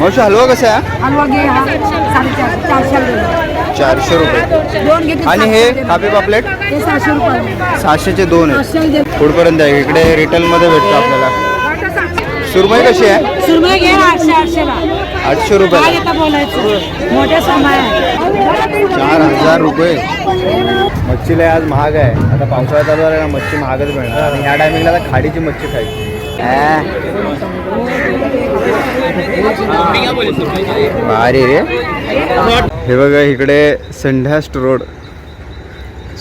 मावशी हलवा कसा आहे? हलवा घे हा. साडेचार चारशे रुपये. चारशे रुपये. दोन आणि हे कापी पापलेट? हे सहाशे रुपये. सहाशेचे दोन दे. कुठपर्यंत आहे? इकडे रिटेलमध्ये भेटतं आपल्याला. सुरमई कशी आहे? सुरमई घे आठशे आठशेला आठशे रुपये बोलायचं? मोठ्या सुरमई आहे. चार हजार रुपये. मच्छीला आज महाग आहे. आता पावसाळ्यात चालू झाला ना मच्छी महागच मिळणार. आणि ह्या टायमिंगला आता खाडीची मच्छी खायची. अरे भारी रे. हे बघा इकडे संढास्ट रोड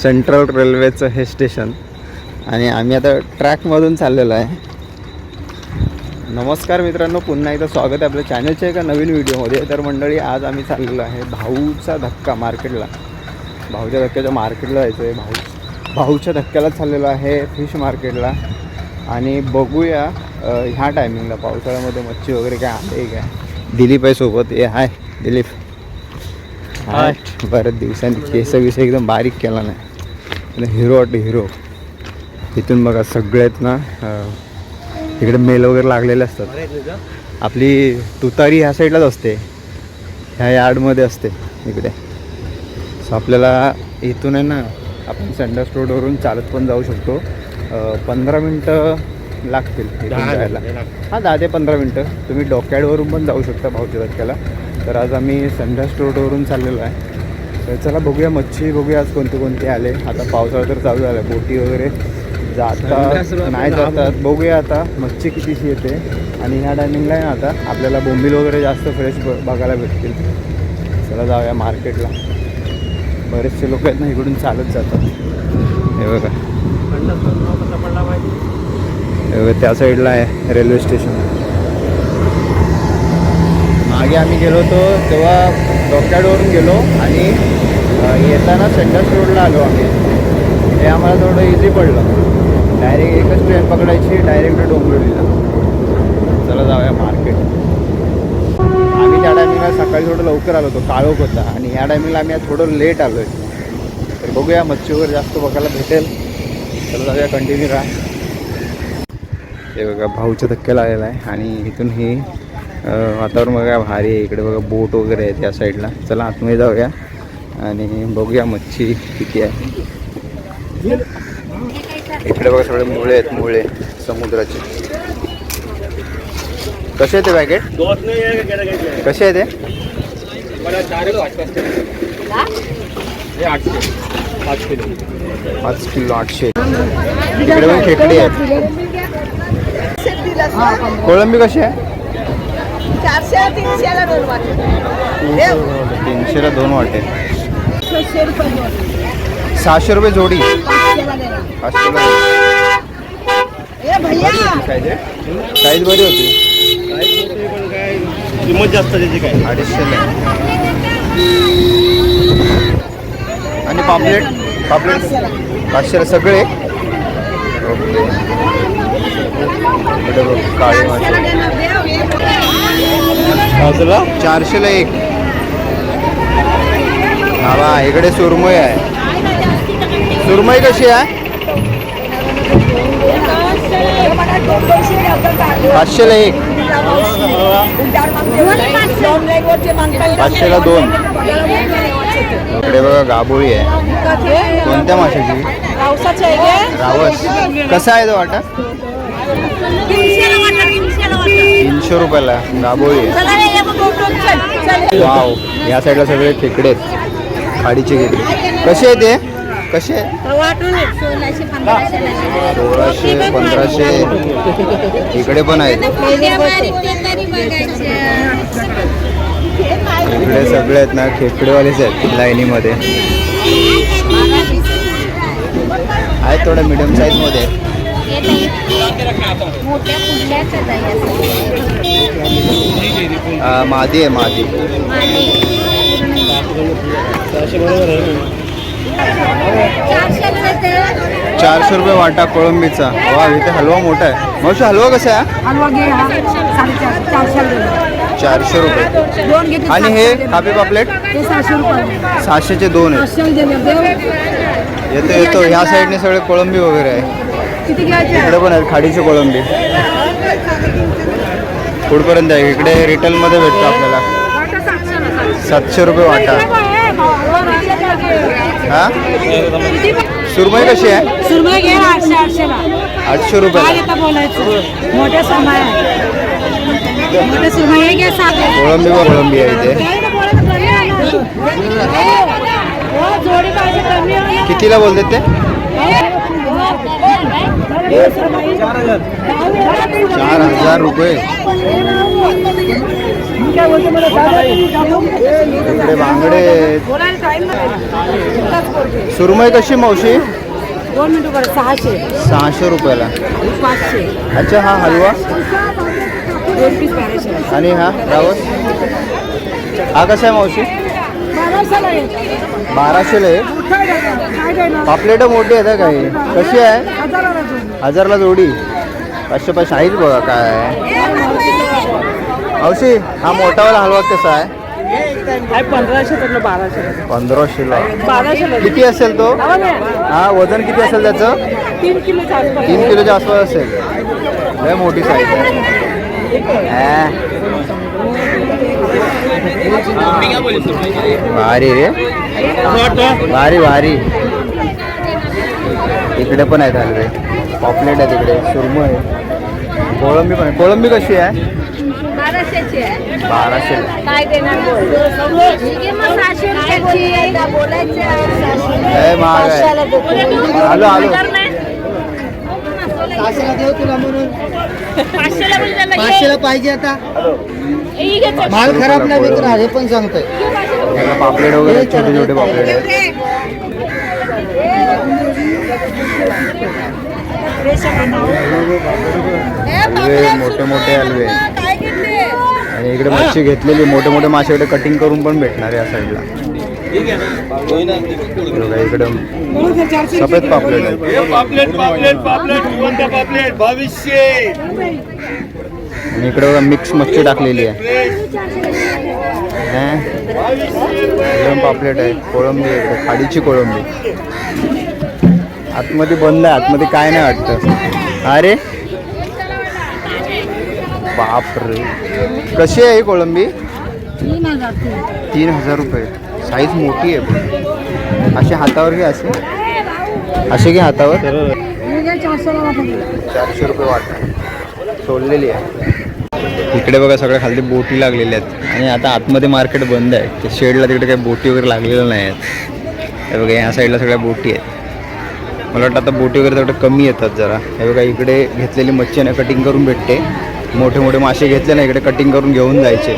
सेंट्रल रेल्वेचं हे स्टेशन आणि आम्ही आता ट्रॅकमधून चाललेलो आहे. नमस्कार मित्रांनो पुन्हा एकदा स्वागत आहे आपल्या चॅनलच्या एका नवीन व्हिडिओमध्ये तर मंडळी आज आम्ही चाललेलो आहे भाऊचा धक्का मार्केटला. भाऊच्या धक्क्याच्या मार्केटला जायचं आहे भाऊ भाऊच्या धक्क्याला चाललेलो आहे फिश मार्केटला. आणि बघूया ह्या टायमिंगला पावसाळ्यामध्ये मच्छी वगैरे काय आहे काय? दिलीप आहे सोबत ए हाय दिलीप. हाय. बऱ्याच दिवसांनी केस विस एकदम बारीक केला नाही. हिरो वाटतं हिरो. इथून बघा सगळ्यात ना इकडे मेल वगैरे लागलेले असतात. आपली तुतारी ह्या साईडलाच असते. ह्या यार्डमध्ये असते इकडे. सो आपल्याला इथून आहे ना आपण संडास रोडवरून चालत पण जाऊ शकतो. पंधरा मिनटं लागतील जायला. हां दहा ते पंधरा मिनटं. तुम्ही डोक्याडवरून पण जाऊ शकता भाऊच्या धक्क्याला. तर आज आम्ही संडास रोडवरून चाललेलो आहे. तर चला बघूया मच्छी बघूया आज कोणते कोणते आले. आता पावसाळा तर चालू झाला बोटी वगैरे जातात नाही जातात. बघूया आता मच्छी कितीशी येते. आणि ह्या टायमिंगला आहे ना आता आपल्याला बोंबील वगैरे जास्त फ्रेश ब बघायला भेटतील. चला जाऊया मार्केटला बरेचसे लोक आहेत ना इकडून चालत जातात. हे बघा. हे बघा त्या साईडला आहे रेल्वे स्टेशन. मागे आम्ही गेलो होतो तेव्हा डोक्याडवरून गेलो आणि येताना सेंटर्स रोडला आलो आम्ही. हे आम्हाला थोडं इझी पडलं. डायरेक्ट एकच ट्रेन पकडायची डायरेक्ट डोंबिवलीला. चला जाऊया मार्केट आम्ही त्या टायमिंगला सकाळी थोडं लवकर आलो होतो काळोख होता. आणि ह्या टायमिंगला आम्ही आज थोडं लेट आलो आहे तर बघूया मच्छी वगैरे जास्त बघायला भेटेल. चला जाऊया कंटिन्यू राहा. हे बघा भाऊच्या धक्क्याला आलेला आहे. आणि इथून ही वातावरण बघा भारी आहे. इकडे बघा बोट वगैरे आहे त्या साईडला चला आतमध्ये जाऊया. आणि बघूया मच्छी किती आहे. इकडे बघा सगळे मुळे आहेत मुळे समुद्राचे. कसे आहे ते पॅकेट कसे आहे ते? पाच किलो. आठशे. इकडे पण खेकडी आहे कोळंबी कशी आहे? चारशे तीनशेला दोन वाटे. तीनशेला दोन वाटे. सहाशे रुपये सहाशे रुपये जोडी? पाचशेला देणार. पाचशेला ए भैया! साईज बरी होती. किंमत जास्त त्याची काय? अडीचशेला आणि पापलेट? पापलेट? पाचशेला सगळे? ओके. काळे मासे चारशेला एक. हा बा इकडे सुरमई आहे. सुरमई कशी आहे? पाचशेला एक. पाचशेला दोन. इकडे बघा गाबोळी आहे. कोणत्या माशाची? रावस. कसा आहे तो वाटा? तीनशे रुपयाला आहे. वाव या साईडला सगळे खेकडे आहेत. खाडीचे खेकडे. कसे आहे ते कसे आहे. सोळाशे पंधराशे सोळाशे पंधराशे. इकडे पण आहेत. इकडे सगळे आहेत ना खेकडेवालेच आहेत लाईनीमध्ये. आहेत थोडं मिडियम साईजमध्ये मोठ्या मादी आहे मादी. चारशे रुपये वाटा कोळंबीचा. वा इथे हलवा मोठा आहे. मावशी हलवा कसा आहे? हलवा घे हा. साडेचार चारशे रुपये. चारशे आणि हे. कापी पापलेट? सहाशे रुपये. सहाशेचे दोन देव. येतो येतो. ह्या साईडने सगळे कोळंबी वगैरे आहे. किती इकडे पण आहेत खाडीचे कोळंबी. कुठपर्यंत आहे. इकडे रिटेलमध्ये भेटतो आपल्याला. सातशे रुपये वाटा. हा? सुरमई कशी आहे? सुरमई घे आठशे आठशेला आठशे रुपये. बोलायचं? मोठ्या आहे. मोठ्या सुरमई घे सात? कोळंबी व कोळंबी आहे इथे. हो. कितीला बोलतात ते? चार हजार रुपये इकडे बांगडे सुरमई कशी मावशी? दोन मिनिटं बरं सहाशे. सहाशे रुपयाला. पाचशे. अच्छा हा हलवा? दोन पीस बाराशे आणि हा रावस? हा कसा आहे मावशी? बाराशेला आहे. पापलेट मोठी आहे काही. कशी आहे? हजाराला जोडी. पाचशे पाचशे. आहेच बघा काय. मावशी हा मोठावाला हलवा कसा आहे? पंधराशे पंधराशेला. किती असेल तो? हा वजन किती असेल त्याचं? तीन किलोच्या आसपास असेल. लय मोठी साईज आहे. भारी रे. भारी भारी इकडे पण आहेत हलवे पॉपलेट आहे तिकडे सुरमई. आहे कोळंबी पण आहे. कोळंबी कशी आहे? बाराशेची आहे. बाराशे. काय देणार बोल? ठीक आहे. महाग आहे आलो आलो पाचशेला पाहिजे आता. माल खराब नाही विकणार हे पण सांगतोय. पापलेट वगैरे छोटे छोटे पापलेट. आहेत हलवे मोठे मोठे हलवे आणि इकडे मच्छी घेतलेली मोठे मोठे मासे इकडे कटिंग करून पण भेटणार आहे या साईडला इकडं सफेद पापलेट आहे पापलेट पापलेट पापलेट कोणता पापलेट भविष्य आणि इकडे बघा मिक्स मच्छी टाकलेली आहे एकदम पापलेट आहे कोळंबी आहे इकडे खाडीची कोळंबी आतमध्ये बंद आहे आतमध्ये काय नाही वाटतं अरे बापरे कशी आहे कोळंबी तीन हजार रुपये साईज मोठी आहे. पण असे हातावर घे असे असे घे हातावर. चारशे रुपये वाटत सोडलेली आहे. इकडे बघा सगळ्या खालती बोटी लागलेल्या आहेत. आणि आता आतमध्ये मार्केट बंद आहे. ते शेडला तिकडे काही बोटी वगैरे लागलेल्या नाही आहेत. हे बघा ह्या साईडला सगळ्या बोटी आहेत. मला वाटतं आता बोटी वगैरे तेवढं कमी येतात जरा. हे बघा इकडे घेतलेली मच्छी ना कटिंग करून भेटते. मोठे मोठे मासे घेतले ना इकडे कटिंग करून घेऊन जायचे.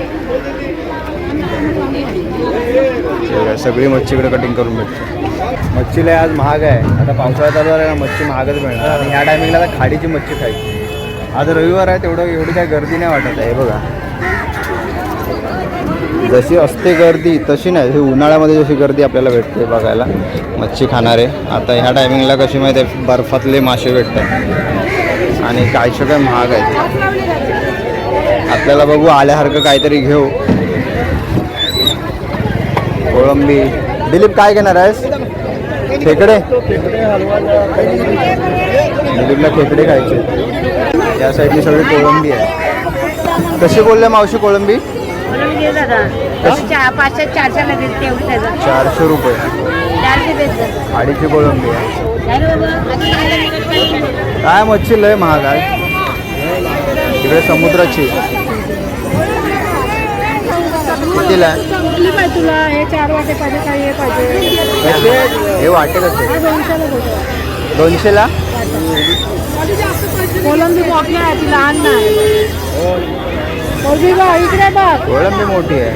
आहे. सगळी मच्छी इकडे कटिंग करून भेटते. मच्छीला आज महाग आहे. आता पावसाळ्यात चालू आहे ना मच्छी महागच मिळणार. आणि ह्या टायमिंगला आता खाडीची मच्छी खायची. आज रविवार आहे तेवढं एवढी काय गर्दी नाही वाटत आहे. बघा. जशी असते गर्दी तशी नाही. उन्हाळ्यामध्ये जशी गर्दी आपल्याला भेटते बघायला. मच्छी खाणारे. आता ह्या टायमिंगला कशी माहिती आहे? बर्फातले मासे भेटतात. आणि काय काय महाग आहे आपल्याला बघू आल्यासारखं काहीतरी घेऊ. कोळंबी. दिलीप काय घेणार आहेस? खेकडे? दिलीपला खेकडे खायचे. त्या साईडने सगळी कोळंबी आहे. कशी बोलले मावशी कोळंबी? चारशे रुपये. अडीची कोळंबी आहे. काय मच्छी लय महाग आहे. इकडे समुद्राची. कितीला आहे? कुठली पाहिजे तुला हे चार वाटे पाहिजे काय हे पाहिजे? हे वाटे कसे हा दोनशेला कोलंबी मोठी आहे ती लहान नाही. कोलंबी बघ इकडे बघ. कोळंबी मोठी आहे.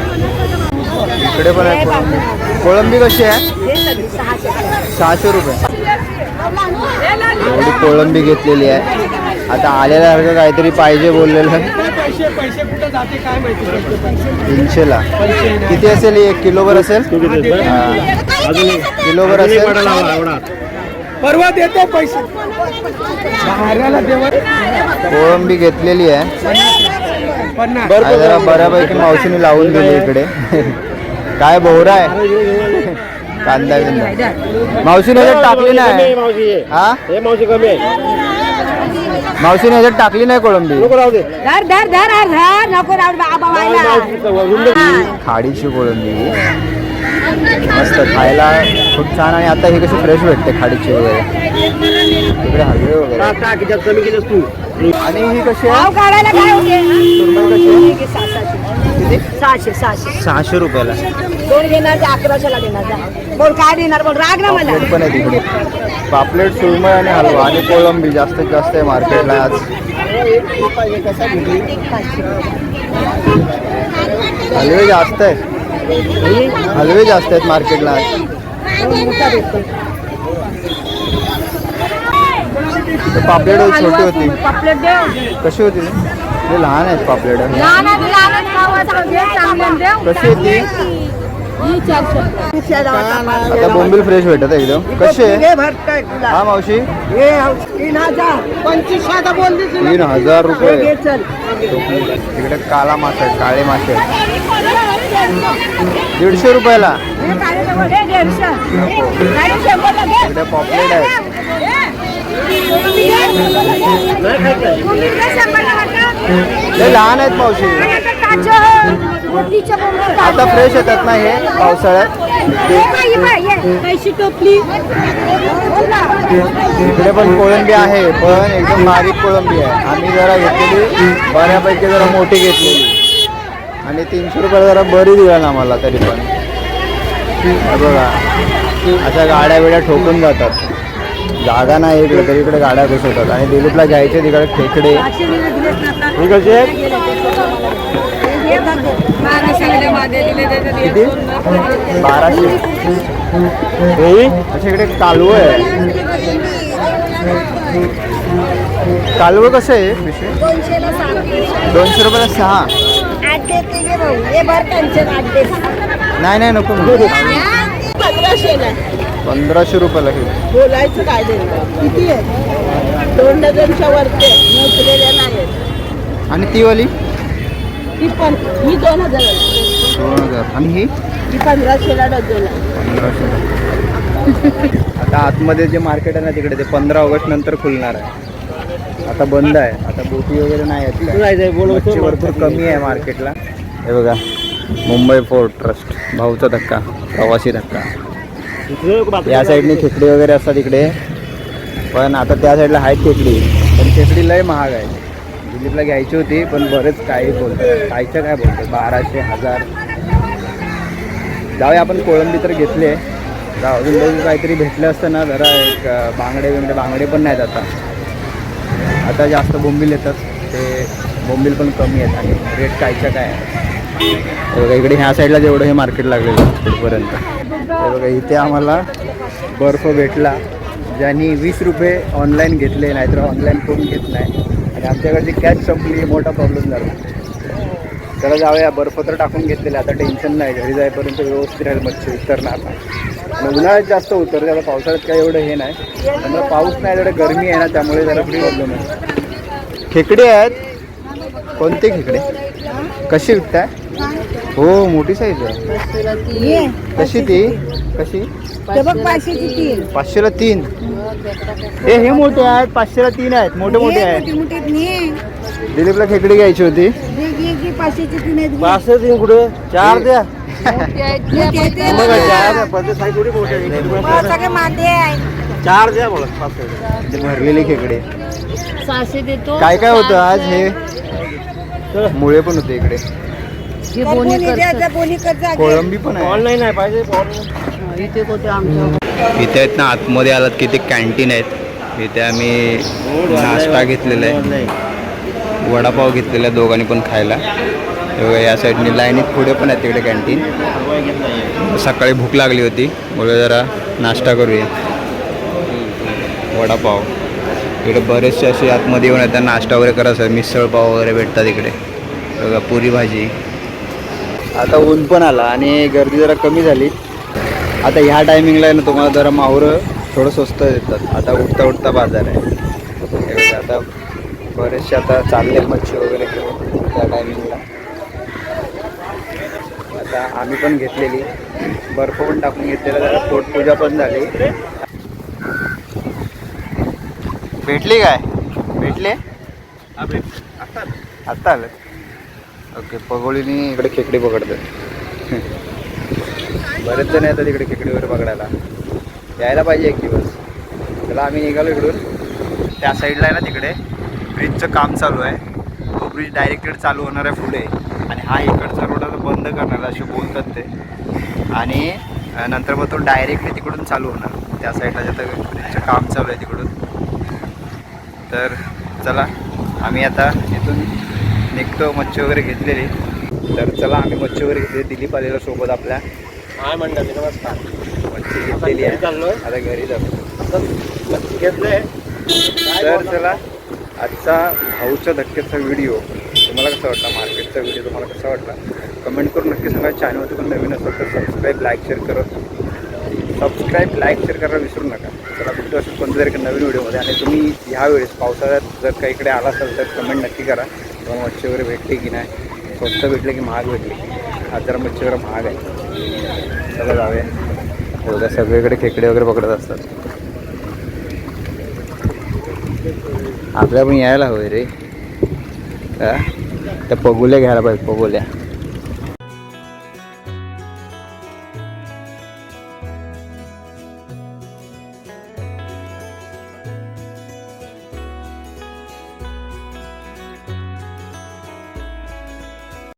इकडे पण आहे कोळंबी कोळंबी कशी आहे? सहाशे रुपये. एवढी कोळंबी घेतलेली आहे. आता आलेल्यासारखं काहीतरी पाहिजे बोललेलं. तीनशेला. किती असेल ही? एक किलोभर असेल? हा. किलोभर असेल? परवा देतो पैसे. कोळंबी घेतलेली आहे. काय जरा बऱ्यापैकी मावशीने लावून दिली इकडे. काय बोहरा आहे? कांदा बिंदा. मावशीने टाकली नाही. मावशी. हा? हे मावशी कमी आहे. मावशीने ह्याच्यात टाकली नाही कोळंबी. राहू दे. धर धर धर धर धर. नको राहू बाबा व्हायला खाडीची कोळंबी. मस्त खायला. खूप छान आणि आता ही कशी फ्रेश भेटते खाडीची वगैरे. तिकडे हलवे वगैरे. कमी केलं तू. आणि ही कशी आहे? भाव काढायला काय होते सुरमई कशी आहे? किती सहाशे सहाशे. सहाशे रुपयाला. दोन घेणार ते अकराशेला देणार जा. बोल काय देणार बोल? राग ना मला. पापलेट पण आहे तिकडे. पापलेट सुरमई आणि हलवा आणि कोळंबी जास्तीत जास्त आहे मार्केटला आज. हलवे जास्त आहे हलवे जास्त आहेत मार्केटला आज. पापलेट छोटी होती. पापलेट कशी होती? ती? ते लहान आहेत पापलेट. लहान आहे, लहान खावायचं चांगलं देव कशी आहे ती? चारशे. आता बोंबील फ्रेश भेटत आहे एकदम. कशी आहे? हा मावशी? हे तीन हजार. पंचवीस तीन रुपये. चल. तिकडे काला मासे काळे मासे आहेत. दीडशे रुपयाला. इकडे पॉपलेट आहे. ते लहान आहेत मावशी. आता फ्रेश येतात ना हे पावसाळ्यात. इकडे पण कोळंबी आहे पण एकदम बारीक कोळंबी आहे. आम्ही जरा घेतलेली बऱ्यापैकी जरा मोठी घेतलेली. आणि तीनशे रुपयाला जरा बरी दिला ना आम्हाला तरी पण. बघा अशा गाड्या बिड्या ठोकून जातात. जागा नाही इकडे तरी इकडे गाड्या घुसवतात. आणि दिलीपला घ्यायचे तिकडे खेकडे. हे कसे आहेत किती बाराशे अच्छा इकडे कालवं आहे कालवं कसं आहे पिशवी दोनशेला सहा. दोनशे रुपयाला सहा आठ देते घे भाऊ. हे भर त्यांचे आठ नाही नाही नको नको. पंधराशेला. पंधराशे रुपयाला हे बोलायचं काय किती आहे दोन डझनच्या वरती आहे. मोजलेल्या नाही आणि ती वाली? ती पण ही दोन हजार दोन हजार. आणि ही? ही पंधराशेला डझन आहे. पंधराशे. आता आतमध्ये जे मार्केट आहे ना तिकडे ते पंधरा ऑगस्ट नंतर खुलणार आहे. आता बंद आहे. आता बोटी वगैरे नाही मच्छी भरपूर कमी आहे मार्केटला हे बघा मुंबई फोर्ट ट्रस्ट भाऊचा धक्का प्रवासी धक्का. या साईडने खेकडी वगैरे असतात इकडे. पण आता त्या साईडला आहेत खेकडी. पण खेकडी लय महाग आहे. ट्रिपला घ्यायची होती पण बरेच काही बोलतो कायचं काय बोलतो बाराशे हजार. जाऊया आपण कोळंबी तर घेतले आहे. अजून बघू काहीतरी भेटलं असतं ना जरा एक बांगडे बिंगडे बांगडे पण नाहीत आता. आता जास्त बोंबील येतात. ते बोंबील पण कमी आहेत आणि रेट कायचं काय आहे बघा इकडे ह्या साईडला जेवढं हे मार्केट लागलेलं तिथपर्यंत. बघा इथे आम्हाला बर्फ भेटला. ज्यांनी वीस रुपये ऑनलाईन घेतले नाहीतर ऑनलाईन करून घेत नाही. आणि आमच्याकडची कॅच संपली मोठा प्रॉब्लेम झाला. त्याला जाऊया बर्फ तर टाकून घेतलेले आता टेन्शन नाही. घरी जाईपर्यंत व्यवस्थित राहील मच्छी उतरणार. नाही आणि उन्हाळ्यात जास्त उतरते आता पावसाळ्यात काही एवढं हे नाही. त्यामुळे पाऊस नाही जरा गरमी आहे ना त्यामुळे जरा प्रॉब्लेम आहे खेकडे आहेत. कोणते खेकडे? कशी विकताय? हो मोठी साईज आहे. कशी ती? कशी? पाचशेला तीन. हे हे मोठे आहेत पाचशेला तीन आहेत. मोठे मोठे आहेत. दिलीपला खेकडी घ्यायची होती. पाचशेची तीन कुठं? चार द्या. चार द्या ते भरलेली खेकडे. सहाशे देतो काय काय होतं आज हे? मुळे पण होते इकडे. कोळंबी पण आहे. ऑनलाईन आहे पाहिजे इथे कुठे आमच्या इथे आहेत ना आतमध्ये आलात की ते कॅन्टीन आहेत. इथे आम्ही नाश्ता घेतलेला आहे. वडापाव घेतलेला आहे दोघांनी पण खायला. हे बघा या साईडने लाईनीत पुढे पण आहेत तिकडे कॅन्टीन. सकाळी भूक लागली होती. बोलूया जरा नाश्ता करूया. वडापाव. इकडे बरेचसे असे आतमध्ये येऊन येतात नाश्ता वगैरे करायचं मिसळ पाव वगैरे भेटतात इकडे. बघा पुरी भाजी. आता ऊन पण आला आणि गर्दी जरा कमी झाली. आता ह्या टायमिंगला आहे ना तुम्हाला जरा माहुरं थोडं स्वस्त देतात आता उठता उठता बाजार आहे. आता बरेचसे आता चालले मच्छी वगैरे घेऊन त्या टायमिंगला आता आम्ही पण घेतलेली. बर्फ पण टाकून घेतलेला. जरा पोटपूजा पण झाली. भेटली काय? भेटले? आत्ता आलं. ओके पगोळीनी इकडे खेकडी पकडतात बरेच जण येतात इकडे खेकडी वगैरे पकडायला. यायला पाहिजे एक दिवस. त्याला आम्ही निघालो इकडून. त्या साईडला आहे ना तिकडे. ब्रिजचं काम चालू आहे. तो ब्रिज डायरेक्ट चालू होणार आहे पुढे. आणि हा इकडचा रोड आता बंद करणार असे बोलतात ते. आणि नंतर मग तो डायरेक्टली तिकडून चालू होणार. त्या साईडला जिथं ब्रिजचं काम चालू आहे तिकडून. तर चला आम्ही आता इथून निघतो मच्छी वगैरे घेतलेली. तर चला आम्ही मच्छी वगैरे घेतली. दिलीप आलेला सोबत आपल्या. हाय मंडळी नमस्कार. मच्छी घेतलेली आहे. चाललोय. आता घरी जातो. घेतलंय. तर चला आजचा भाऊच्या धक्क्याचा व्हिडिओ. तुम्हाला कसा वाटला? मार्केटचा व्हिडिओ तुम्हाला कसा वाटला? कमेंट करून नक्की सांगा. चॅनलवरती पण नवीन असेल तर सबस्क्राईब लाईक शेअर करत. सबस्क्राईब लाईक शेअर करायला विसरू नका. चला भेटू असं कोणत्या तरी नवीन व्हिडिओमध्ये आणि तुम्ही ह्यावेळेस पावसाळ्यात जर काही इकडे आला असाल तर कमेंट नक्की करा. तुम्हाला मच्छी वगैरे भेटते की नाही स्वस्त भेटले की महाग भेटली. आज जरा मच्छी वगैरे महाग आहे. चला जाऊया. एवढ्या सगळीकडे खेकडे वगैरे पकडत असतात. आपल्या पण यायला हवे रे. का त्या पगोल्या घ्यायला पाहिजे पगोल्या.